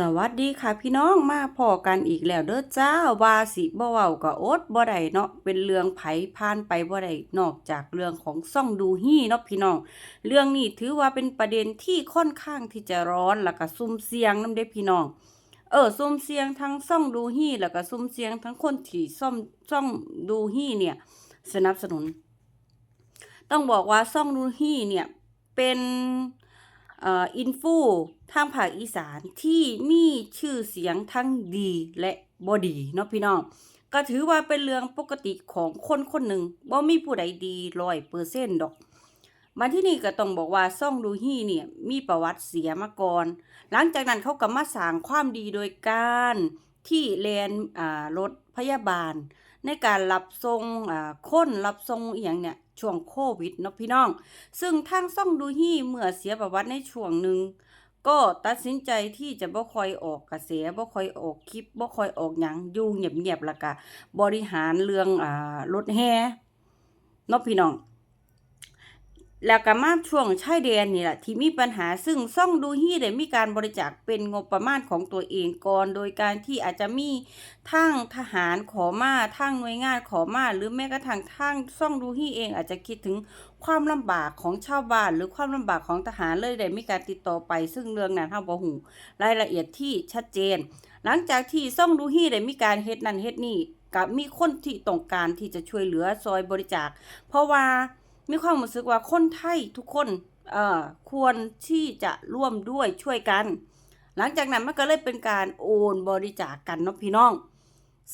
สวัสดีค่ะพี่น้องมาพอกันอีกแล้วเด้อจ้าวาสิบ่เว้าก็อดบ่ได้เนาะเป็นเรื่องไผผ่านไปบ่ได้นอกจากเรื่องของซ่องดูฮี่เนาะพี่น้อง เรื่องนี้ถือว่าเป็นประเด็นที่ค่อนข้างที่จะร้อนแล้วก็ซุ่มเสียงนำเด้พี่น้อง เออซุ่มเสียงทั้งซ่องดูฮี่แล้วก็ซุ่มเสียงทั้งคนที่ซ่อมซ่องดูฮี่เนี่ย สนับสนุน ต้องบอกว่าซ่องดูฮี่เนี่ยเป็น อินฟูทางภาคอีสานที่มีชื่อเสียงทั้งดีและบ่ดีเนาะพี่น้อง ก็ถือว่าเป็นเรื่องปกติของคนคนหนึ่งบ่มีผู้ใดดีร้อยเปอร์เซ็นต์ดอกมาที่นี่ก็ต้องบอกว่าซ่องดูฮี่เนี่ยมีประวัติเสียมาก่อน หลังจากนั้นเขาก็มาสร้างความดีโดยการที่แลนรถพยาบาล ในการรับทรงอ่าคนรับทรงอหย่างเนี่ยช่วงโควิดเนาะพี่น้อง ซึ่งทางซ่องดูฮี่เมื่อเสียประวัติในช่วงหนึ่งก็ตัดสินใจที่จะบ่ค่อยออกกระแสบ่ค่อยออกคลิปบ่ค่อยออกหยังอยู่เงียบๆแล้วก็บริหารเรื่องอ่ารถแห่เนาะพี่น้อง แล้วก็มาช่วงชายแดนนี่แหละที่มีปัญหาซึ่งซ่องดูฮี่ได้มีการบริจาคเป็นงบประมาณของตัวเองก่อนโดยการที่อาจจะมีทางทหารขอมาทางหน่วยงานขอมาหรือแม้กระทั่งทางซ่องดูฮี่เองอาจจะคิดถึงความลำบากของชาวบ้านหรือความลำบากของทหารเลยได้มีการติดต่อไป ซึ่งเรื่องนั้นเฮาบ่ฮู้รายละเอียดที่ชัดเจน หลังจากที่ซ่องดูฮี่ได้มีการเฮ็ดนั่นเฮ็ดนี่กับมีคนที่ต้องการที่จะช่วยเหลือซอยบริจาค เพราะว่า มีความรู้สึกว่าคนไทยทุกคนเอ่อควรที่จะร่วมด้วยช่วยกัน หลังจากนั้นมันก็เลยเป็นการโอนบริจาคกันเนาะพี่น้อง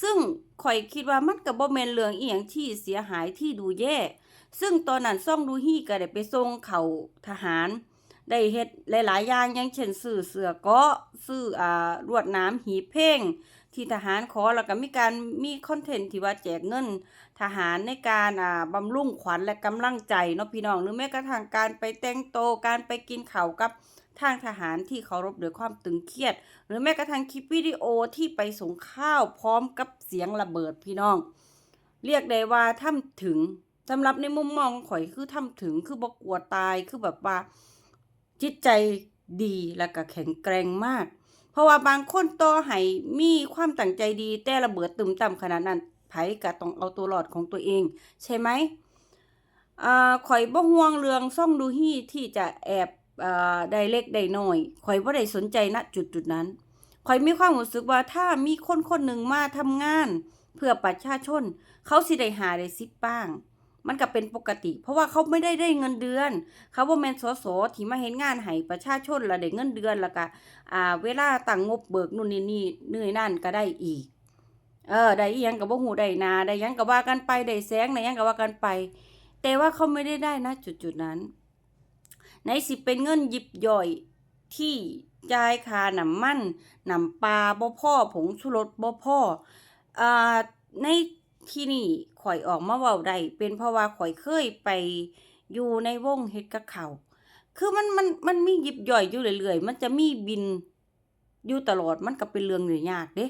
ซึ่งข่อยคิดว่ามันก็บ่แมนเรื่องอีหยังที่เสียหายที่ดูแย่ ซึ่งตอนนั้นซ่องดูฮี่ก็ได้ไปส่งเขาทหาร ได้เฮ็ดหลาย ๆ อย่างอย่างเช่นซื้อเสือเกราะซื้ออ่ารวดน้ำหีเพ่งที่ทหารขอแล้วก็มีการมีคอนเทนต์ที่ว่าแจกเงิน ทหารในการอ่าบำรุงขวัญและกำลังใจเนาะพี่น้องหรือแม้กระทั่งการไปแต่งโตวการไปกินข้าวกับทางทหารที่เคารพด้วยความตึงเครียด หรือแม้กระทั่งคลิปวิดีโอที่ไปส่งข้าวพร้อมกับเสียงระเบิดพี่น้อง เรียกได้ว่าทำถึงสำหรับในมุมมองข่อยคือทำถึงคือบ่กลัวตายคือแบบว่าจิตใจดีแล้วก็แข็งแกร่งมาก เพราะว่าบางคนต่อให้มีความตั้งใจดีแต่ระเบิดตึมต่ำขนาดนั้น ไผก็ต้องเอาตัวรอดของตัวเอง ใช่ไหมอ่าข่อยบ่ห่วงเรื่องซ่องดูฮี่ที่จะแอบอ่าได้เล็กได้น้อยข่อยบ่ได้สนใจณจุดจุดนั้นข่อยมีความรู้สึกว่าถ้ามีคนคนหนึ่งมาทำงาน เพื่อประชาชน เขาสิได้หาได้สิบป้างมันก็เป็นปกติ เพราะว่าเขาไม่ได้ได้เงินเดือน เขาบ่าแมนสสที่มาเฮ็ดงานให้ประชาชนล้วได้เงินเดือนแล้วก็อ่าเวลาตั้งงบเบิกนู่นนี่นี่เหนื่อยนั่นก็ได้อีก เออได้ยังก็บ่ฮู้ได้นาได้ยังก็ว่ากันไปได้แสงได้ยังก็ว่ากันไป แต่ว่าเขาไม่ได้ได้นะจุดๆนั้น ในสิเป็นเงินยิบย่อยที่จ่ายค่าน้ำมั่นหนำปลาบ่พ่อผงชูรสบ่พ่ออ่าในที่นี่ข่อยออกมาเว้าได้เป็นเพราะว่าข่อยเคยไปอยู่ในวงเฮ็ดกับข้าคือมันมันมันมียิบย่อยอยู่เรื่อยๆ มันจะมีบินอยู่ตลอดมันก็เป็นเรื่องเหนื่อยากเด้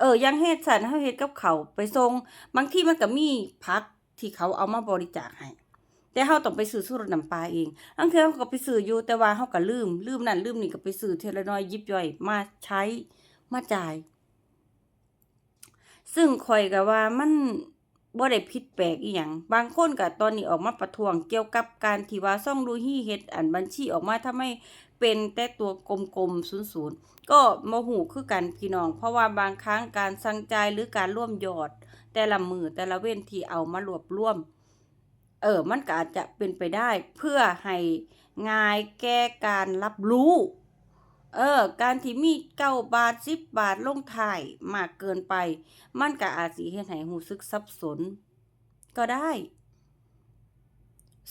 เออยังเฮ็ดสันเฮาเฮ็ดกับเขาไปส่งบางที่มันก็มีผักที่เขาเอามาบริจาคให้แต่เฮาต้องไปซื้อสูตรน้ำปลาเองบางเทื่อเราก็ไปซื้ออยู่แต่ว่าเฮาก็ลืม ลืมนั่นลืมนี่ก็ไปซื้อเทละน้อยยิบย่อยมาใช้มาจ่าย ซึ่งข่อยก็ว่ามันบ่ได้ผิดแปลกอีหยังบางคนก็ตอนนี้ออกมาประท้วงเกี่ยวกับการที่ว่าซ่องดูฮี่เฮ็ดอันบัญชีออกมาทำให้ เป็นแต่ตัวกลมๆ00ก็บ่ฮู้คือกันพี่น้อง เพราะว่าบางครั้งการสั่งใจหรือการร่วมยอด แต่ละมือแต่ละเว้นที่เอามารวบรวม เออมันก็อาจจะเป็นไปได้ เพื่อให้ง่ายแก่การรับรู้เออ การที่มีเก้าบาทสิบบาทลงท้ายมากเกินไป มันก็อาจสิเฮ็ดให้รู้สึกสับสน ก็ได้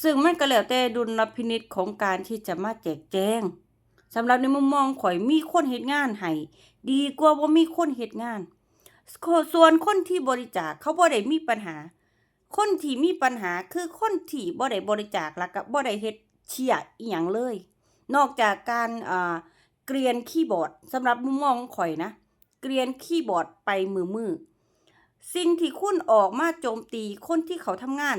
ซึ่งมันก็แล้วแต่ดุลพินิจของการที่จะมาแจกแจง สำหรับในมุมมองข่อยมีคนเฮ็ดงานให้ดีกว่าบ่ามีคนเฮ็ดงาน ส่วนคนที่บริจาคเขาบ่ได้มีปัญหา คนที่มีปัญหาคือคนที่บ่ได้บริจาคแล้วก็บ่ได้เฮ็ดเชียร์อีหยังเลย นอกจากการอ่าเกรียนคีย์บอร์ดสำหรับมุมมองข่อยนะ เกรียนคีย์บอร์ดไปมือๆสิ่งที่คุณออกมาโจมตีคนที่เขาทำงาน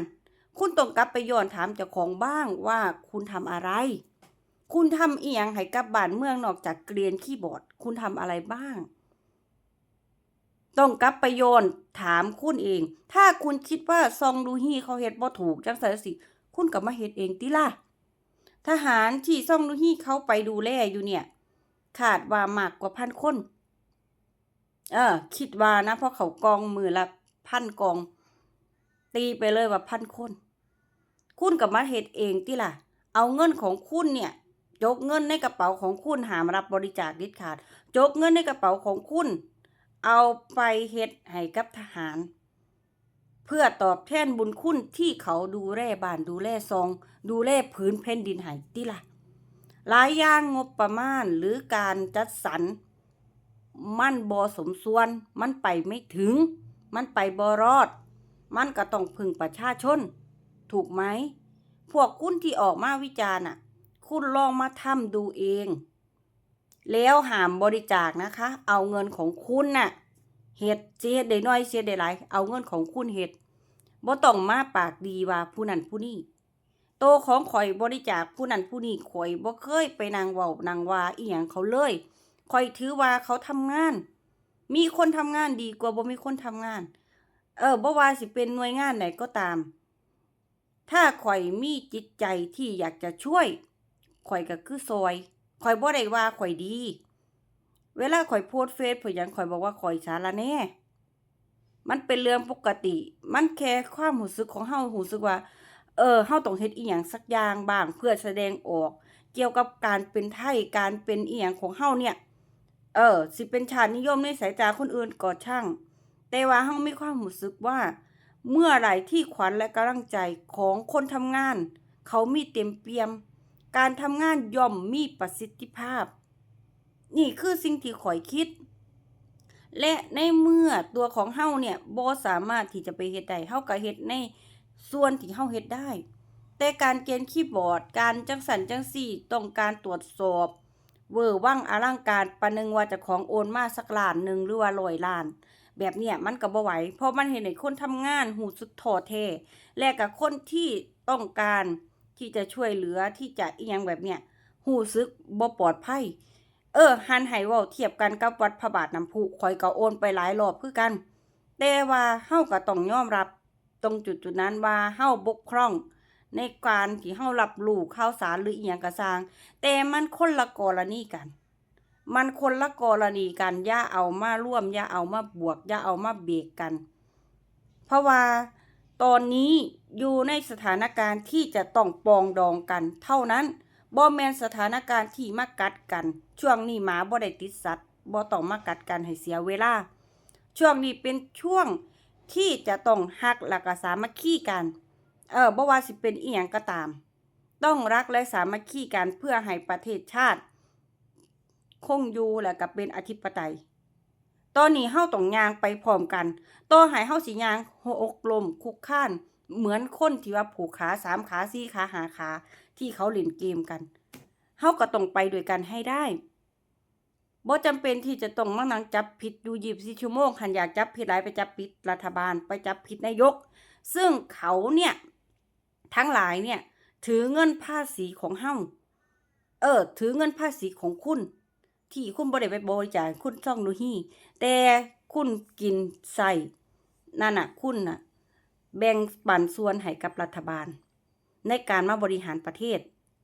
คุณต้องกลับไปย้อนถามเจ้าของบ้างว่าคุณทำอะไร คุณทำเอียงให้กับบ้านเมืองนอกจากเกรียนคีย์บอร์ดคุณทำอะไรบ้าง ต้องกลับไปโยนถามคุณเอง ถ้าคุณคิดว่าซองดูฮีเขาเฮ็ดบ่ถูกจังซั่นสิ คุณก็มาเฮ็ดเองติล่ะ ทหารที่ซองดูฮีเขาไปดูแลอยู่เนี่ย ขาดว่ามากกว่าพันคน เออ คิดว่านะเพราะเขากองมือละพันกอง ตีไปเลยว่าพันคน คุณกับมาเฮ็ดเองติล่ะ เอาเงินของคุณเนี่ย จกเงินในกระเป๋าของคุณหามรับบริจาคด็ดขาด จกเงินในกระเป๋าของคุณ เอาไปเฮ็ดให้กับทหาร เพื่อตอบแทนบุญคุณที่เขาดูแลบ้านดูแลซอง ดูแลผืนแผ่นดินให้ติล่ะหลายอย่างงบประมาณหรือการจัดสรรมันบ่สมส่วน มันไปไม่ถึง มันไปบ่รอด มันก็ต้องพึ่งประชาชน ถูกไหม พวกคุณที่ออกมาวิจารณ์น่ะ คุณลองมาทำดูเอง แล้วหามบริจาคนะคะ เอาเงินของคุณน่ะเฮ็ดเสียได้น้อยเสียได้หลาย เอาเงินของคุณเฮ็ดบ่ต้องมาปากดีว่าผู้นั้นผู้นี้โตของข่อยบริจาคผู้นั้นผู้นี้ข่อยบ่เคยไปนางเว้านางว่าอีหยังเขาเลยข่อยถือว่าเขาทำงาน มีคนทำงานดีกว่าบ่มีคนทำงาน เออบ่ว่าสิเป็นหน่วยงานไหนก็ตาม ถ้าข่อยมีจิตใจที่อยากจะช่วย ข่อยก็คือซอย ข่อยบ่ได้ว่าข่อยดี เวลาข่อยโพสเฟซเพิ่นหยังข่อยบอกว่าข่อยสาระแน่มันเป็นเรื่องปกติ มันแค่ความรู้สึกของเฮารู้สึกว่า เออเฮาต้องเฮ็ดอีหยังสักอย่างบ้าง เพื่อแสดงออก เกี่ยวกับการเป็นไทยการเป็นอีหยังของเฮาเนี่ย เออ สิเป็นชาตินิยมในสายตาคนอื่นก็ช่าง แต่ว่าเฮามีความรู้สึกว่า เมื่อไหร่ที่ขวัญและกำลังใจของคนทำงาน เขามีเต็มเปี่ยม การทำงานย่อมมีประสิทธิภาพ นี่คือสิ่งที่ข่อยคิด และในเมื่อตัวของเฮาเนี่ยบ่สามารถที่จะไปเฮ็ดได้เฮาก็เฮ็ดในส่วนที่เฮาเฮ็ดได้ แต่การเกณฑ์คีย์บอร์ด การจังสันจังสี่ต้องการตรวจสอบ เวอร์ว่างอลังการประนึงว่าจะของโอนมาสักล้านหนึ่งหรือว่าร้อยล้านแบบเนี้ยมันก็บ่ไหวเพราะมันเห็นให้คนทำงานหูสึกท้อแท้และกับคนที่ต้องการ ที่จะช่วยเหลือที่จะอีหยังแบบเนี้ยหูสึกบ่ปลอดภัย เออหันให้เว้าเทียบกันกับวัดพระบาทน้ำพุข่อยก็โอนไปหลายรอบคือกัน แต่ว่าเฮาก็ต้องยอมรับตรงจุดจุดนั้นว่าเฮาบกพร่องในการที่เฮารับรู้ข่าวสารหรืออีหยังก็สร้าง แต่มันคนละกรณีกัน มันคนละกรณีกันอย่าเอามาร่วมอย่าเอามาบวกอย่าเอามาเบรกกัน เพราะว่าตอนนี้ อยู่ในสถานการณ์ที่จะต้องปองดองกันเท่านั้นบ่แมนสถานการณ์ที่มากัดกัน ช่วงนี้หมาบ่ได้ติดสัตว์บ่ต้องมากัดกันให้เสียเวลา ช่วงนี้เป็นช่วงที่จะต้องฮักและก็สามัคคีกัน เออบ่ว่าสิเป็นอีหยังก็ตาม ต้องรักและสามัคคีกันเพื่อให้ประเทศชาติ คงอยู่และก็เป็นอธิปไตย ตอนนี้เฮาต้องยางไปพร้อมกันต่อให้เฮาสิยางหอกลมคุกค้าน เหมือนคนที่ว่าผูกขาสามขาสี่ขาหาขาที่เขาเล่นเกมกันเฮาก็ต้องไปด้วยกันให้ได้บ่จำเป็นที่จะต้องมานั่งจับผิดอยู่24ชั่วโมงคันอยากจับผิดหลายไปจับผิดรัฐบาลไปจับผิดนายก ซึ่งเขาเนี่ยทั้งหลายเนี่ย ถือเงินภาษีของเฮาเออ ถือเงินภาษีของคุณ ที่คุณบ่ได้ไปบริจาคคุณช่องดูฮี่แต่คุณกินใส่นั่นน่ะ คุณน่ะ แบ่งปันส่วนให้กับรัฐบาล ในการมาบริหารประเทศ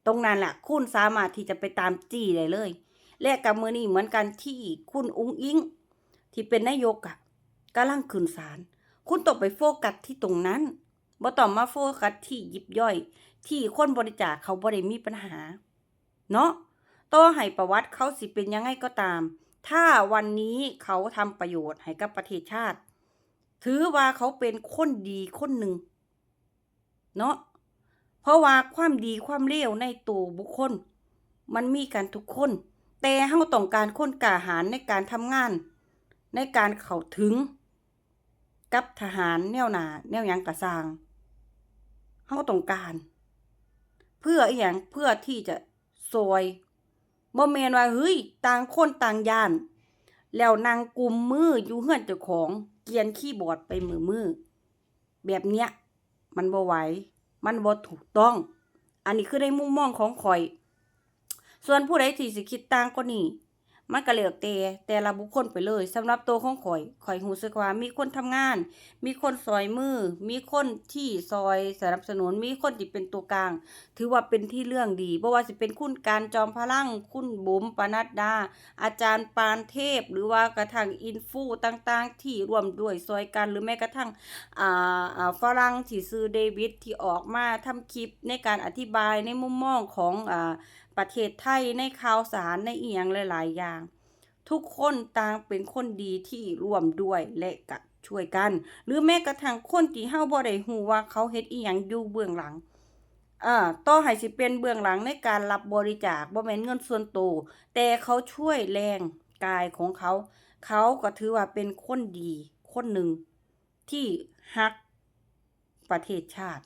ตรงนั้นแหละคุณสามารถที่จะไปตามจี้ได้เลย และกับมือนี้เหมือนกันที่คุณอุ้งอิงที่เป็นนายกอะกำลังขึ้นศาลคุณต้องไปโฟกัสที่ตรงนั้นบ่ต้องมาโฟกัสที่ยิบย่อย ที่คนบริจาคเขาบ่ได้มีปัญหา เนาะต่อให้ประวัติเขาสิเป็นยังไงก็ตาม ถ้าวันนี้เขาทำประโยชน์ให้กับประเทศชาติ ถือว่าเขาเป็นคนดีคนหนึ่งเนาะเพราะว่าความดีความเลวในตัวบุคคล มันมีกันทุกคน แต่เฮาต้องการคนกล้าหาญในการทำงาน ในการเข้าถึง กับทหารแนวหนาแนวยังกระสร้างเฮาต้องการ เพื่ออีหยังเพื่อที่จะซอยบ่แม่นว่าเฮ้ยต่างคนต่างย่าน แล้วนางกุมมืออยู่เฮือนเจ้าของเกียนขี้บอดไปมือมือแบบเนี้ย มันบ่ไหวมันบ่ถูกต้อง อันนี้คือในมุมมองของข่อย ส่วนผู้ใดที่สิคิดต่างก็นี่ มันก็แล้วแต่แต่ละบุคคลไปเลยสำหรับตัวของข่อย ข่อยรู้สึกว่ามีคนทำงาน มีคนซอยมือ มีคนที่ซอยสนับสนุน มีคนที่เป็นตัวกลาง ถือว่าเป็นที่เรื่องดีบ่ว่าสิเป็นคุณการจอมพลัง คุณบุ๋มปนัดดา อาจารย์ปานเทพ หรือว่ากระทั่งอินฟูต่างๆ ที่รวมด้วยซอยกันหรือแม้กระทั่งอ่าอ่าฝรั่งที่ซื้อเดวิดที่ออกมาทำคลิปในการอธิบายในมุมมองของอ่า ประเทศไทยในข่าวสารในเอียงหลายๆอย่าง ทุกคนต่างเป็นคนดีที่ร่วมด้วยและก็ช่วยกัน หรือแม้กระทั่งคนที่เฮาบ่ได้ฮู้ว่าเขาเฮ็ดอีหยังอยู่เบื้องหลังอ่าต่อให้สิเป็นเบื้องหลังในการรับบริจาคบ่แม่นเงินส่วนตัวแต่เขาช่วยแรงกายของเขา เขาก็ถือว่าเป็นคนดีคนหนึ่งที่ฮักประเทศชาติ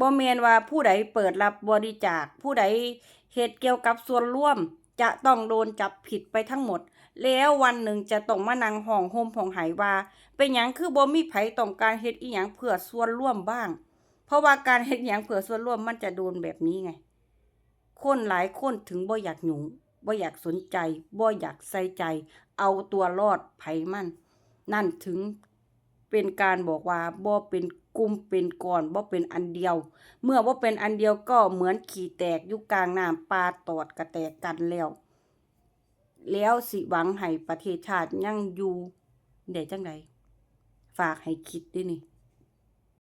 บ่แมนว่าผู้ใดเปิดรับบริจาค ผู้ใดเฮ็ดเกี่ยวกับส่วนร่วม จะต้องโดนจับผิดไปทั้งหมด แล้ววันหนึ่งจะต้องมานั่งห้องห่มห้องไหว่า เป็นหยังคือบ่มีไผต้องการเฮ็ดอีหยังเพื่อส่วนร่วมบ้าง เพราะว่าการเฮ็ดหยังเพื่อส่วนร่วมมันจะโดนแบบนี้ไง คนหลายคนถึงบ่อยากหยุงบ่อยากสนใจบ่อยากใส่ใจ เอาตัวรอดไผมัน นั่นถึงเป็นการบอกว่าบ่เป็น กลุ่มเป็นก่อนบ่เป็นอันเดียว เมื่อบ่เป็นอันเดียวก็เหมือนขี่แตกอยู่กลางน้ำปลาตอดกระแตกกันแล้วแล้วสิหวังให้ประเทศชาติยังอยู่ได้จังไดฝากให้คิดด้วยนี่